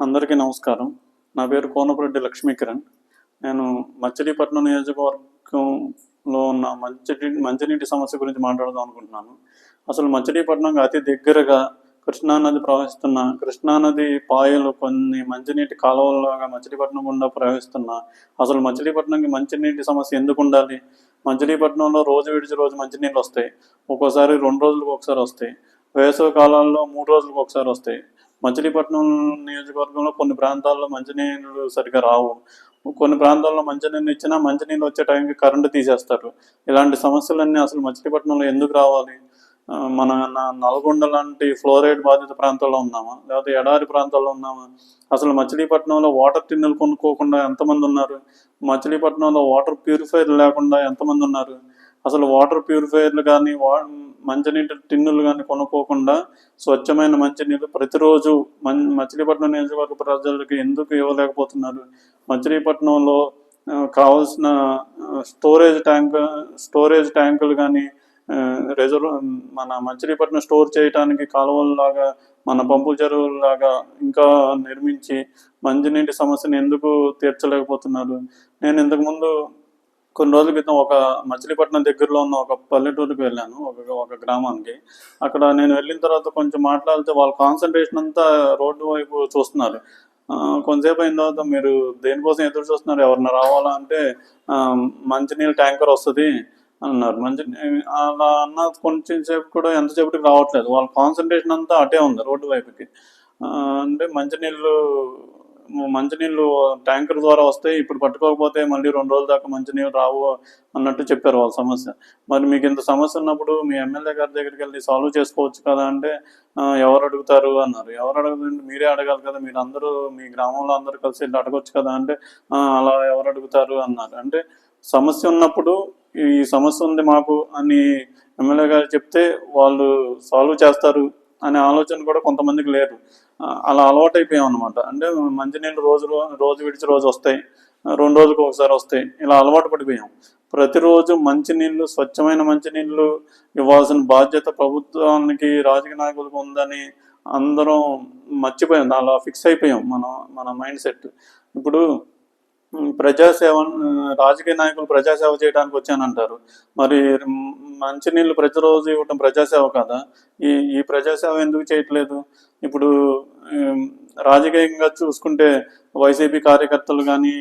అందరికీ నమస్కారం. నా పేరు కోనపరెడ్డి లక్ష్మీకిరణ్. నేను మచిలీపట్నం నియోజకవర్గంలో ఉన్న మంచి మంచినీటి సమస్య గురించి మాట్లాడదాం అనుకుంటున్నాను. అసలు మచిలీపట్నంకి అతి దగ్గరగా కృష్ణానది ప్రవహిస్తున్న కృష్ణానది పాయలు కొన్ని మంచినీటి కాలువల్లోగా మచిలీపట్నం గుండా ప్రవహిస్తున్న అసలు మచిలీపట్నంకి మంచినీటి సమస్య ఎందుకు ఉండాలి? మచిలీపట్నంలో రోజు విడిచి రోజు మంచినీళ్ళు వస్తాయి. ఒక్కోసారి రెండు రోజులకు ఒకసారి వస్తాయి. వేసవి కాలాల్లో మూడు రోజులకు ఒకసారి వస్తాయి. మచిలీపట్నం నియోజకవర్గంలో కొన్ని ప్రాంతాల్లో మంచినీళ్ళు సరిగ్గా రావు. కొన్ని ప్రాంతాల్లో మంచినీళ్ళు ఇచ్చినా మంచినీళ్ళు వచ్చే టైంకి కరెంటు తీసేస్తారు. ఇలాంటి సమస్యలన్నీ అసలు మచిలీపట్నంలో ఎందుకు రావాలి? మన నల్గొండ లాంటి ఫ్లోరైడ్ బాధిత ప్రాంతాల్లో ఉన్నామా? లేకపోతే ఎడారి ప్రాంతాల్లో ఉన్నామా? అసలు మచిలీపట్నంలో వాటర్ టిన్నులు కొనుక్కోకుండా ఎంతమంది ఉన్నారు? మచిలీపట్నంలో వాటర్ ప్యూరిఫైర్ లేకుండా ఎంతమంది ఉన్నారు? అసలు వాటర్ ప్యూరిఫైయర్లు కానీ వా మంచినీటి టిన్నులు కానీ కొనుక్కోకుండా స్వచ్ఛమైన మంచినీళ్ళు ప్రతిరోజు మన్ మచిలీపట్నం నియోజకవర్గ ప్రజలకు ఎందుకు ఇవ్వలేకపోతున్నారు? మచిలీపట్నంలో కావాల్సిన స్టోరేజ్ ట్యాంక్ స్టోరేజ్ ట్యాంకులు కానీ రిజర్వ్ మన మచిలీపట్నం స్టోర్ చేయడానికి కాలువల్లాగా మన పంపు చెరువుల్లాగా ఇంకా నిర్మించి మంచినీటి సమస్యను ఎందుకు తీర్చలేకపోతున్నారు? నేను ఇంతకుముందు కొన్ని రోజుల క్రితం ఒక మచిలీపట్నం దగ్గరలో ఉన్న ఒక పల్లెటూరుకి వెళ్ళాను ఒక ఒక గ్రామానికి. అక్కడ నేను వెళ్ళిన తర్వాత కొంచెం మాట్లాడితే వాళ్ళ కాన్సన్ట్రేషన్ అంతా రోడ్డు వైపు చూస్తున్నారు. కొంతసేపు అయిన తర్వాత మీరు దేనికోసం ఎదురు చూస్తున్నారు? ఎవరిని రావాలా అంటే మంచినీళ్ళ ట్యాంకర్ వస్తుంది అన్నారు. మంచి అలా అన్న కొంచెం సేపు కూడా ఎంతసేపటికి రావట్లేదు. వాళ్ళ కాన్సన్ట్రేషన్ అంతా అటే ఉంది రోడ్డు వైపుకి. అంటే మంచినీళ్ళు మంచినీళ్ళు ట్యాంకర్ ద్వారా వస్తాయి ఇప్పుడు పట్టుకోకపోతే మళ్ళీ రెండు రోజుల దాకా మంచినీళ్ళు రావు అన్నట్టు చెప్పారు వాళ్ళ సమస్య. మరి మీకు ఇంత సమస్య ఉన్నప్పుడు మీ ఎమ్మెల్యే గారి దగ్గరికి వెళ్ళి సాల్వ్ చేసుకోవచ్చు కదా అంటే ఎవరు అడుగుతారు అన్నారు. ఎవరు అడుగుతారు మీరే అడగాలి కదా. మీరు అందరూ మీ గ్రామంలో అందరూ కలిసి వెళ్ళి అడగొచ్చు కదా అంటే అలా ఎవరు అడుగుతారు అన్నారు. అంటే సమస్య ఉన్నప్పుడు ఈ సమస్య ఉంది మాకు అని ఎమ్మెల్యే గారు చెప్తే వాళ్ళు సాల్వ్ చేస్తారు. అనే ఆలోచన కూడా కొంతమందికి లేదు. అలా అలవాటైపోయాం అనమాట అంటే మంచినీళ్ళు రోజు రోజు విడిచి రోజు వస్తాయి. రెండు రోజులకు ఒకసారి వస్తాయి. ఇలా అలవాటు పడిపోయాం. ప్రతిరోజు మంచినీళ్ళు స్వచ్ఛమైన మంచినీళ్ళు ఇవ్వాల్సిన బాధ్యత ప్రభుత్వానికి రాజకీయ నాయకులకు ఉందని అందరం మర్చిపోయాం. అలా ఫిక్స్ అయిపోయాం మన మన మైండ్ సెట్. ఇప్పుడు ప్రజాసేవ రాజకీయ నాయకులు ప్రజాసేవ చేయడానికి వచ్చానంటారు. మరి మంచినీళ్ళు ప్రతిరోజు ఇవ్వటం ప్రజాసేవ కదా? ఈ ఈ ప్రజాసేవ ఎందుకు చేయట్లేదు? ఇప్పుడు రాజకీయంగా చూసుకుంటే వైసీపీ కార్యకర్తలు కానీ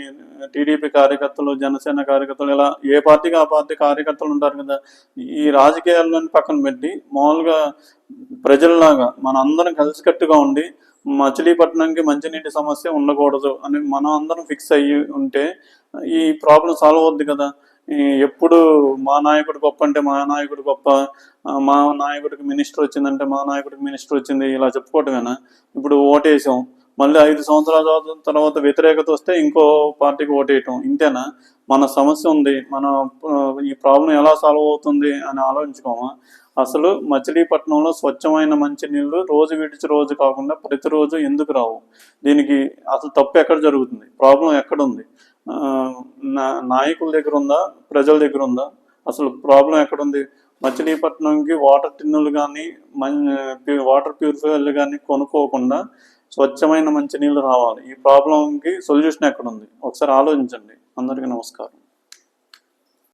టీడీపీ కార్యకర్తలు జనసేన కార్యకర్తలు ఇలా ఏ పార్టీకి ఆ పార్టీ కార్యకర్తలు ఉంటారు కదా? ఈ రాజకీయాలను పక్కన పెట్టి మామూలుగా ప్రజల్లాగా మన అందరం కలిసికట్టుగా ఉండి మచిలీపట్నంకి మంచినీటి సమస్య ఉండకూడదు అని మనం అందరం ఫిక్స్ అయ్యి ఉంటే ఈ ప్రాబ్లం సాల్వ్ అవుద్ది కదా. ఎప్పుడు మా నాయకుడు గొప్ప అంటే మా నాయకుడు గొప్ప మా నాయకుడికి మినిస్టర్ వచ్చిందంటే మా నాయకుడికి మినిస్టర్ వచ్చింది ఇలా చెప్పుకోవటమేనా? ఇప్పుడు ఓటేసాం. మళ్ళీ ఐదు సంవత్సరాల తర్వాత- తర్వాత వ్యతిరేకత వస్తే ఇంకో పార్టీకి ఓటేయటం. ఇంతేనా? మన సమస్య ఉంది. మన ఈ ప్రాబ్లం ఎలా సాల్వ్ అవుతుంది అని ఆలోచించుకోమా? అసలు మచిలీపట్నంలో స్వచ్ఛమైన మంచినీళ్ళు రోజు విడిచి రోజు కాకుండా ప్రతిరోజు ఎందుకు రావు? దీనికి అసలు తప్పు ఎక్కడ జరుగుతుంది? ప్రాబ్లం ఎక్కడ ఉంది నా- నాయకుల దగ్గర ఉందా ప్రజల దగ్గర ఉందా అసలు ప్రాబ్లం ఎక్కడుంది? మచిలీపట్నంకి వాటర్ టిన్నులు కానీ వాటర్ ప్యూరిఫైర్లు కానీ కొనుక్కోకుండా స్వచ్ఛమైన మంచినీళ్ళు రావాలి. ఈ ప్రాబ్లంకి సొల్యూషన్ ఎక్కడుంది? ఒకసారి ఆలోచించండి. అందరికీ నమస్కారం.